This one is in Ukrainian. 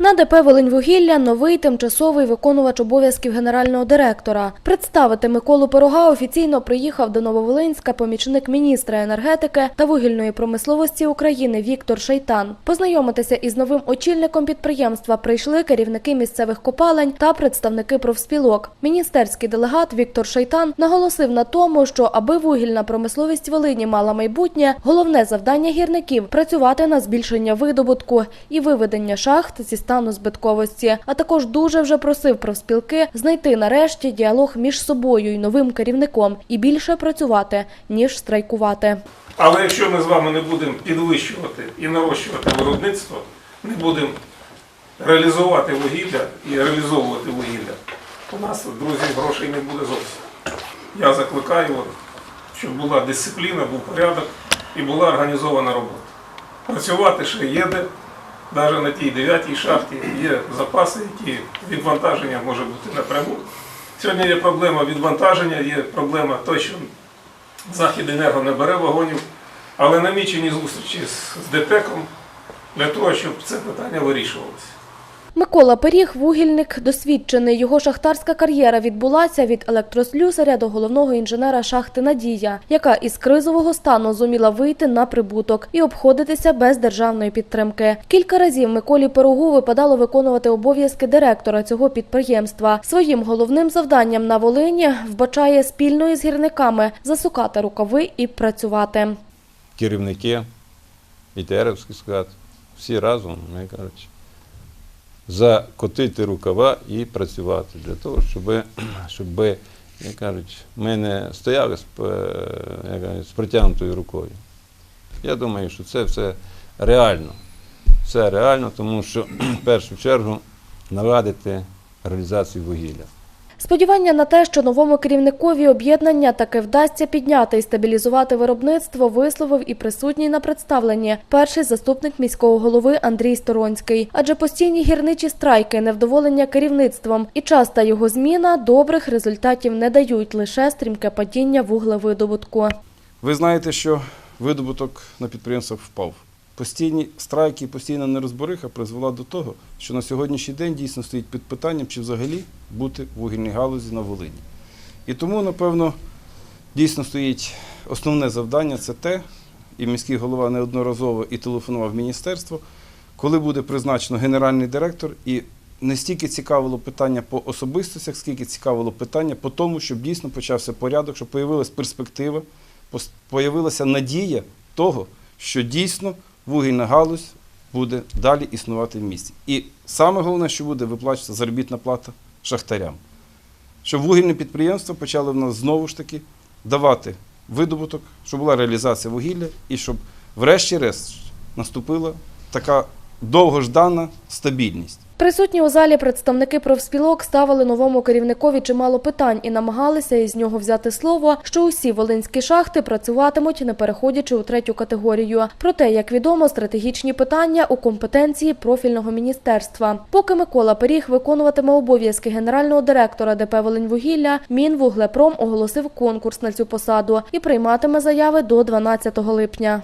На ДП «Волиньвугілля» новий тимчасовий виконувач обов'язків генерального директора. Представити Миколу Пирога офіційно приїхав до Нововолинська помічник міністра енергетики та вугільної промисловості України Віктор Шайтан. Познайомитися із новим очільником підприємства прийшли керівники місцевих копалень та представники профспілок. Міністерський делегат Віктор Шайтан наголосив на тому, що аби вугільна промисловість Волині мала майбутнє, головне завдання гірників працювати на збільшення видобутку і виведення шахт зі стану збитковості. А також дуже вже просив профспілки знайти нарешті діалог між собою і новим керівником і більше працювати ніж страйкувати. Але якщо ми з вами не будемо підвищувати і нарощувати виробництво, не будемо реалізувати вугілля і реалізовувати вугілля, у нас, друзі, грошей не буде зовсім. Я закликаю, щоб була дисципліна, був порядок і була організована робота. Працювати ще є де, навіть на тій дев'ятій шахті є запаси, які відвантаження може бути напряму. Сьогодні є проблема відвантаження, є проблема той, що Західенерго не бере вагонів, але намічені зустрічі з ДТЕКом для того, щоб це питання вирішувалося. Микола Пиріг – вугільник досвідчений. Його шахтарська кар'єра відбулася від електрослюсаря до головного інженера шахти «Надія», яка із кризового стану зуміла вийти на прибуток і обходитися без державної підтримки. Кілька разів Миколі Пирогу випадало виконувати обов'язки директора цього підприємства. Своїм головним завданням на Волині вбачає спільно із гірниками засукати рукави і працювати. керівники, і склад, всі разом, ми коротше, закотити рукава і працювати для того, щоб, щоб як кажуть, ми не стояли з, п- як кажуть, з протягнутою рукою. Я думаю, що це все реально. Все реально, тому що в першу чергу наладити реалізацію вугілля. Сподівання на те, що новому керівникові об'єднання таки вдасться підняти і стабілізувати виробництво, висловив і присутній на представленні перший заступник міського голови Андрій Сторонський. Адже постійні гірничі страйки, невдоволення керівництвом і часта його зміна добрих результатів не дають лише стрімке падіння вуглевидобутку. Ви знаєте, що видобуток на підприємствах впав. Постійні страйки, постійна нерозбориха призвела до того, що на сьогоднішній день дійсно стоїть під питанням, чи взагалі бути в вугільній галузі на Волині. І тому, напевно, дійсно стоїть основне завдання це те, і міський голова неодноразово і телефонував міністерство, коли буде призначено генеральний директор, і не стільки цікавило питання по особистостях, скільки цікавило питання по тому, щоб дійсно почався порядок, щоб появилась перспектива, появилася надія того, що дійсно вугільна галузь буде далі існувати в місті. І саме головне, що буде виплачуватися заробітна плата шахтарям. Щоб вугільні підприємства почали в нас знову ж таки давати видобуток, щоб була реалізація вугілля і щоб врешті-решт наступила така довгождана стабільність. Присутні у залі представники профспілок ставили новому керівникові чимало питань і намагалися із нього взяти слово, що усі волинські шахти працюватимуть, не переходячи у третю категорію. Проте, як відомо, стратегічні питання у компетенції профільного міністерства. Поки Микола Пиріг виконуватиме обов'язки генерального директора ДП «Волиньвугілля», Мінвуглепром оголосив конкурс на цю посаду і прийматиме заяви до 12 липня.